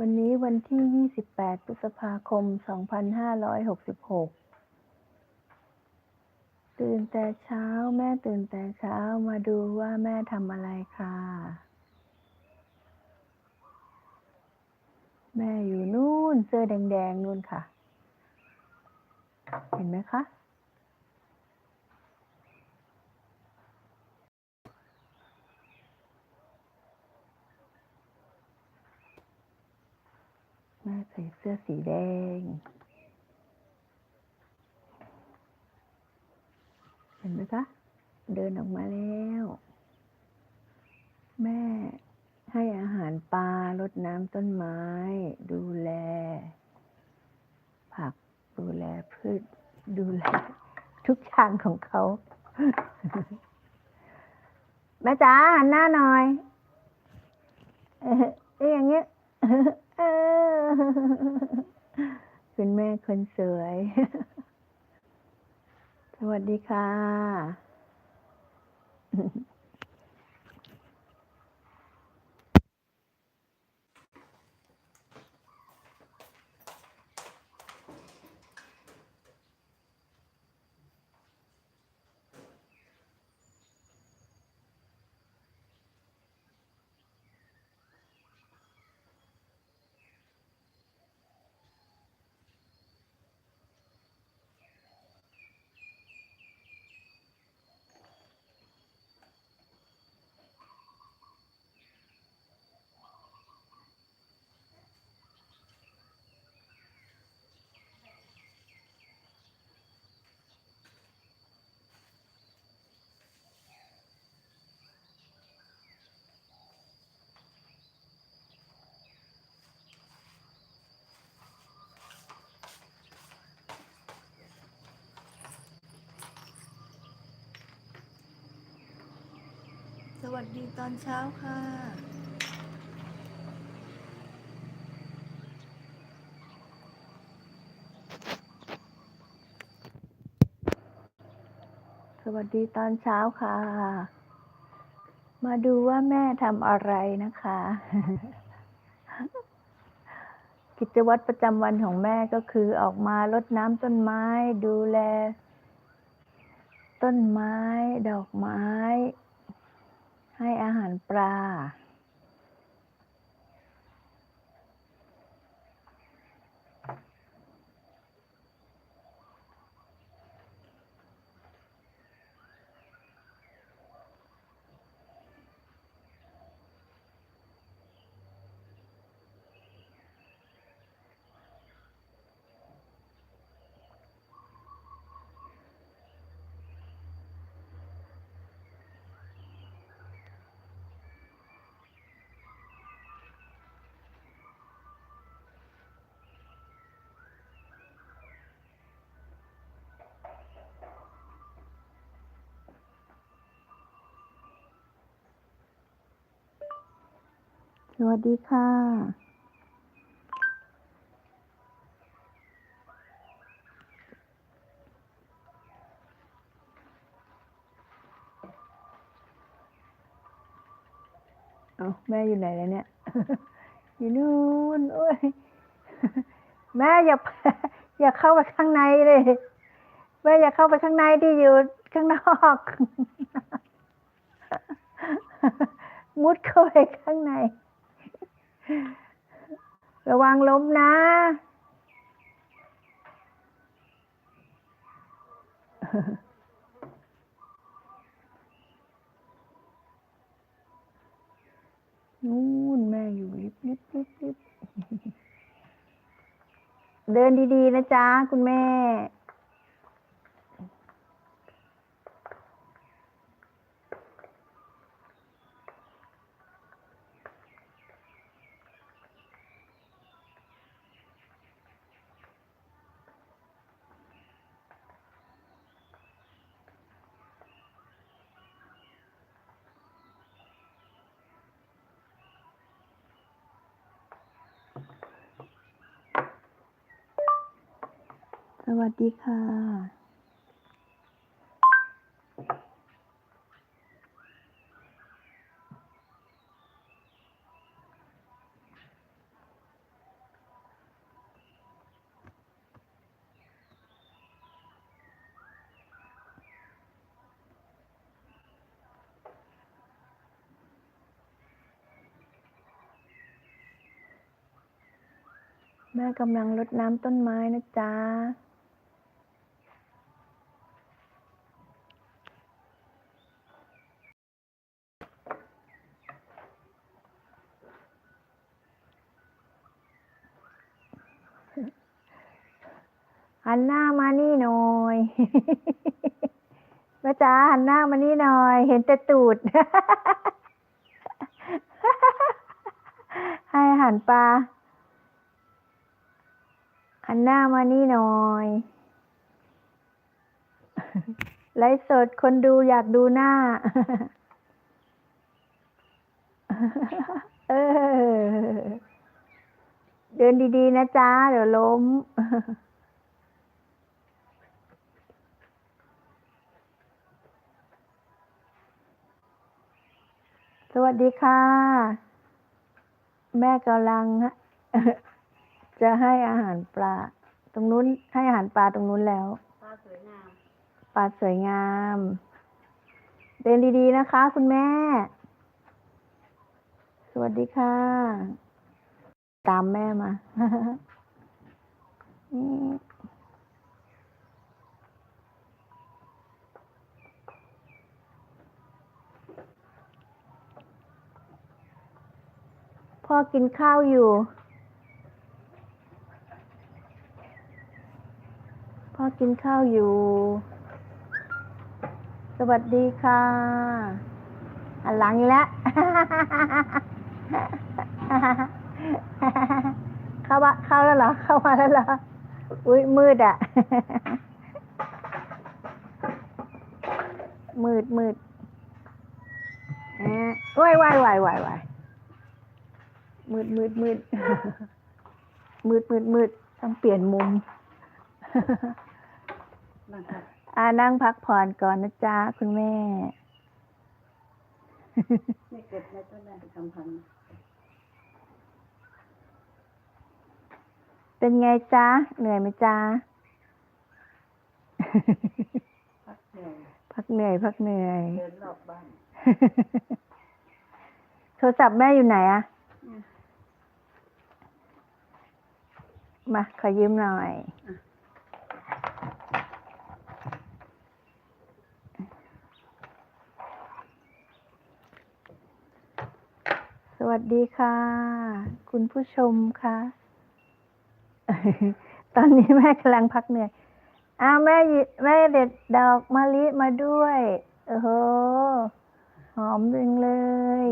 วันนี้วันที่ 28 พฤษภาคม 2566 ตื่นแต่เช้าแม่ตื่นแต่เช้ามาดูว่าแม่ทำอะไรค่ะ แม่อยู่นู่นเสื้อแดง ๆนู่นค่ะ เห็นไหมคะ แม่ ใส่เสื้อสีแดง เห็นไหมคะ เดินออกมาแล้ว แม่ให้อาหารปลารดน้ำต้นไม้ ดูแล ผักดูแลพืช ดูแล ทุกอย่างของเขา แม่จ๋าหันหน้าหน่อย เออเอ้ยอย่างเงี้ย คุณแม่คนสวย สวัสดีค่ะ วัสดีตอนเช้าค่ะสวัสดีตอนเช้าค่ะ มาดูว่าแม่ทำอะไรนะคะ กิจวัตรประจำวันของแม่ก็คือออกมารดน้ำต้นไม้ ดูแล ต้นไม้ ดอกไม้ ให้อาหารปลา สวัสดีค่ะเอาแม่อยู่ไหนแล้วเนี่ย อยู่นู่นโอ้ยแม่อย่าอย่าเข้าไปข้างในเลยแม่อย่าเข้าไปข้างในที่อยู่ข้างนอก มุดเข้าไปข้างใน ระวังล้มนะ นู่นแม่อยู่ลิบลิบลิบลิบเดินดี ๆ นะจ๊ะ คุณแม่ สวัสดีค่ะ แม่กำลังรดน้ำต้นไม้นะจ๊ะ แม่จ๋าหันหน้ามานี่หน่อย เห็นแต่ตูด ให้อาหันปลาหันหน้ามานี่หน่อยไลฟ์สดคนดูอยากดูหน้า เออ เดินดีๆนะจ๊ะ เดี๋ยวล้ม สวัสดีค่ะ แม่กำลังจะให้อาหารปลา ตรงนู้นให้อาหารปลาตรงนู้นแล้ว ปลาสวยงาม ปลาสวยงาม เดินดีๆนะคะ คุณแม่ สวัสดีค่ะ ตามแม่มา นี่ อกินข้าวอยู่ พ่อกินข้าวอยู่ สวัสดีค่ะหันหลังอีกแล้วเข้ามาเข้าแล้วเหรอ เข้ามาแล้วเหรอ อุ้ยมืดอะ มืดมืดเอ๊ะโอ้ยวายวายวายวาย มืดมืดมืดมืดมืดมืดต้องเปลี่ยนมุมนะครับอ่านั่งพักผ่อนก่อนนะจ๊ะคุณแม่นี่เก็บในต้นแม่ทำพันธุ์เป็นไงจ๊ะ เหนื่อยไหมจ๊ะ พักเหนื่อย พักเหนื่อย พักเหนื่อย เดินรอบบ้าน โทรศัพท์แม่อยู่ไหนอะ อืม มาขอยืมหน่อยสวัสดีค่ะ คุณผู้ชมค่ะ ตอนนี้แม่กำลังพักเหนื่อยอ้าวแม่แม่เด็ดดอกมะลิมาด้วย โอ้โห หอมจริงเลย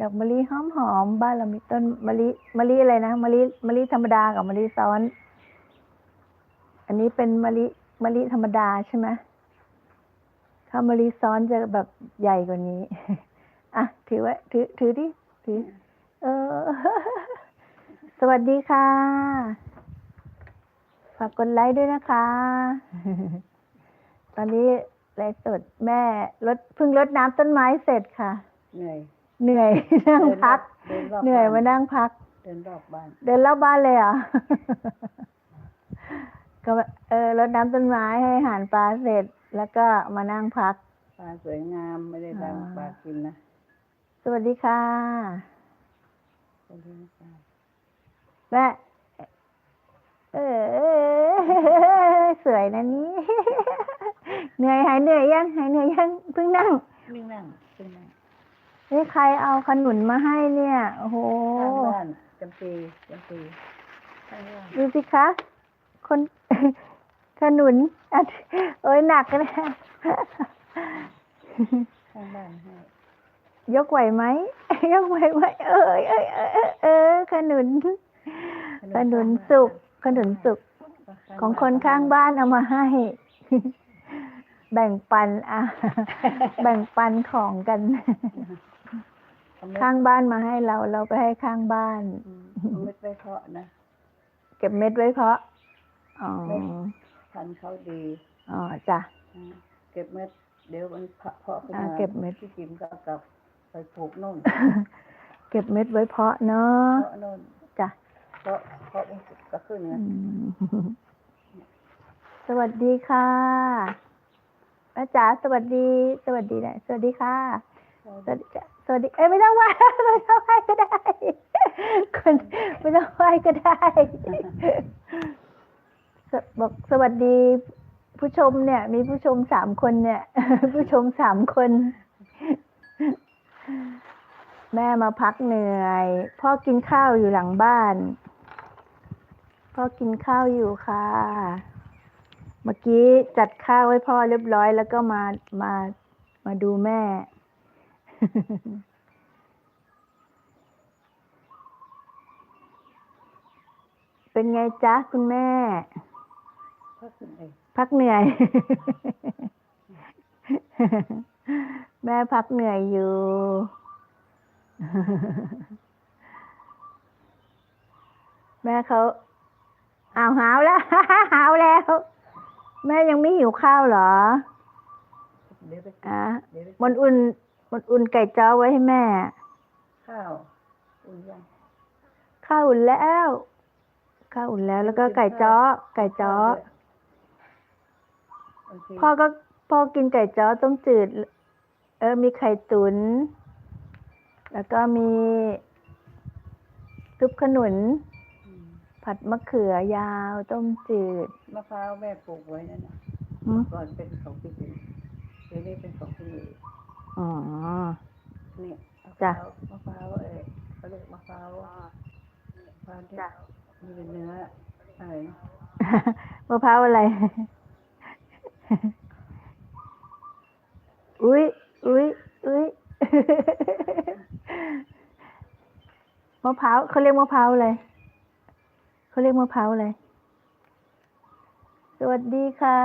ดอกมะลิหอมหอมๆบ้านเรามีต้นมะลิมะลิอะไรนะมะลิมะลิธรรมดากับมะลิซ้อน อันนี้เป็นมะลิมะลิธรรมดาใช่ไหมถ้ามะลิซ้อนจะแบบใหญ่กว่านี้ อะ ถือไว้ถือถือดิถือ เออ สวัสดีค่ะ ฝากกดไลค์ด้วยนะคะ ตอนนี้ไลฟ์สดแม่รดเพิ่งรดน้ำต้นไม้เสร็จค่ะเหนื่อย เหนื่อยนั่งพักเดินรอบเหนื่อยมาบ้านนั่งพัก เดินรอบบ้าน เดินรอบบ้านเลยเหรอก็เออรดน้ำต้นไม้ให้อาหารปลาเสร็จ แล้วก็มานั่งพัก ปลาสวยงามไม่ได้ดังอ่าปลากินนะสวัสดีค่ะสวัสดีค่ะแม่เออสวยนะนี่เหนื่อยหายเหนื่อยยังหายเหนื่อยยังเพิ่งนั่งนิ่งนั่งนิ่งนั่ง นี่ใครเอาขนุนมาให้เนี่ย โอ้โหข้างบ้านจำปีจำปีข้างบ้านดูสิคะ คน ขนุนอะโอ้ยหนักนะข้างบ้านให้ยกไหวไหม ยกไหวไหมเอ้ยเอ้ยเอ้ยเอ้ยเออขนุน ขนุนสุก ขนุนสุก ของคนข้างบ้านเอามาให้ แบ่งปันอะ แบ่งปันของกันเอาเม็ด ข้างบ้านมาให้เรา เราไปให้ข้างบ้านอืมเอาเม็ดไปเพาะนะเก็บเม็ดไว้เพาะอ๋อเม็ดพันธุ์เขาดีอ๋อจ้ะอ่าเก็บเม็ดเดี๋ยวมันเพาะเพาะขึ้นอ่ามาเก็บเม็ดที่กิมก็เอากลับไปปลูกนู่นเก็บเม็ดไว้เพาะเนาะเพาะนู่นจ้ะเพาะเพาะก็ขึ้นอืนะมสวัสดีค่ะอาจารย์สวัสดี สวัสดีนะสวัสดีค่ะสวัสดีจ้ะ สวัสดี เอ้ยไม่ต้องไหว่าไม่ต้องไหว่าก็ได้คนไม่ต้องไหว้ก็ได้สบอกสวัสดีผู้ชมเนี่ย มีผู้ชมสามคนเนี่ย ผู้ชมสามคน แม่มาพักเหนื่อย พ่อกินข้าวอยู่หลังบ้าน พ่อกินข้าวอยู่ค่ะ เมื่อกี้จัดข้าวให้พ่อเรียบร้อยแล้วก็มามามาดูแม่ เป็นไงจ๊ะคุณแม่ พักหนึ่งเองพักเหนื่อย แม่พักเหนื่อยอยู่ แม่เขาอ้าวหาวแล้วหาวแล้ว แม่ยังไม่หิวข้าวเหรอเดี๋ยวไปอะเดี๋ยวไปมันอุ่น มันอุ่นไก่จ้อไว้ให้แม่ ข้าวอุ่นยังข้าวอุ่นแล้ว ข้าวอุ่นแล้ว แล้วก็ไก่จ้อ ไก่จ้อโอเคพ่อก็พ่อกินไก่จ้อต้มจืด เออ มีไข่ตุน แล้วก็มีซุปขนุนอืมผัดมะเขือยาวต้มจืด มะพร้าวแม่ปลูกไว้นั่นน่ะหืมก่อนเป็นของพี่ติ๋มเดี๋ยวนี้เป็นของพี่หนุ่ย อ๋อเนี่ยมะพจ้ะร้าวมะพร้าวเออเขาเรียกมะพร้าวมะพร้าวที่มีเนื้ออะไรนะมะพร้าวอะไร อุ้ยอุ้ยอุ้ยมะพร้าวเขาเรียกมะพร้าวอะไรเขาเรียกมะพร้าวอะไร สวัสดีค่ะ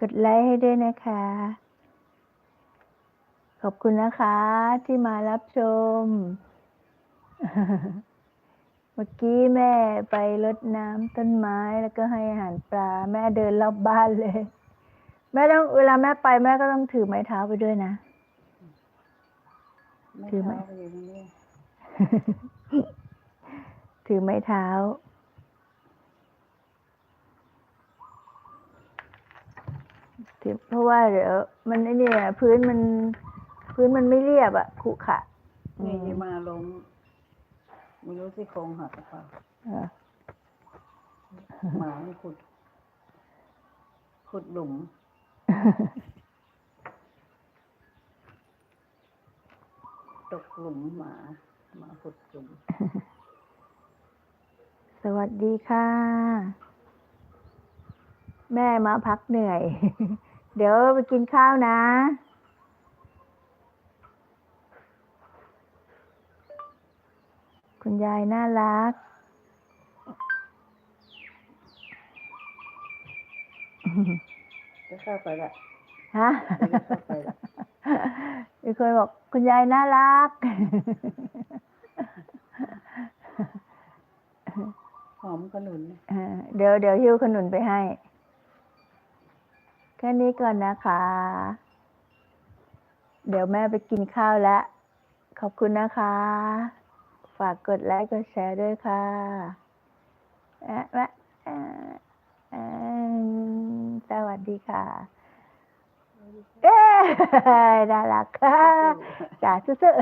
กดไลค์ให้ด้วยนะคะ ขอบคุณนะคะที่มารับชม เมื่อกี้แม่ไปรดน้ำต้นไม้แล้วก็ให้อาหารปลา แม่เดินรอบบ้านเลยแม่ต้องเวลาแม่ไปแม่ก็ต้องถือไม้เท้าไปด้วยนะมะถือพไหมร้าวไปอยู่ตรงนี้ถือไม้เท้า ถือเพราะว่าเดี๋ยวมันไอ้เนี่ยพื้นมันพื้นมันไม่เรียบอะขรุขระอืนี่มยีมาลงไม่รู้ที่โครงหักหรือเปล่าเออหมามันขุด ขุดหลุม ตกหลุมหมาหมาขุดหลุม สวัสดีค่ะ แม่มาพักเหนื่อย เดี๋ยวไปกินข้าวนะ คุณยายน่ารัก จะเข้าไปละฮะเดี๋ยวเข้าไปละมีคนบอกคุณยายน่ารัก หอมขนุนนะเออเดี๋ยวเดี๋ยวหิ้วขนุนไปให้ แค่นี้ก่อนนะคะ เดี๋ยวแม่ไปกินข้าวแล้ว ขอบคุณนะคะ ฝากกดไลค์กดแชร์ด้วยค่ะแอะแอะสวัสดีค่ะ เอ๊ะน่ารักค่ะจ่าซื่อ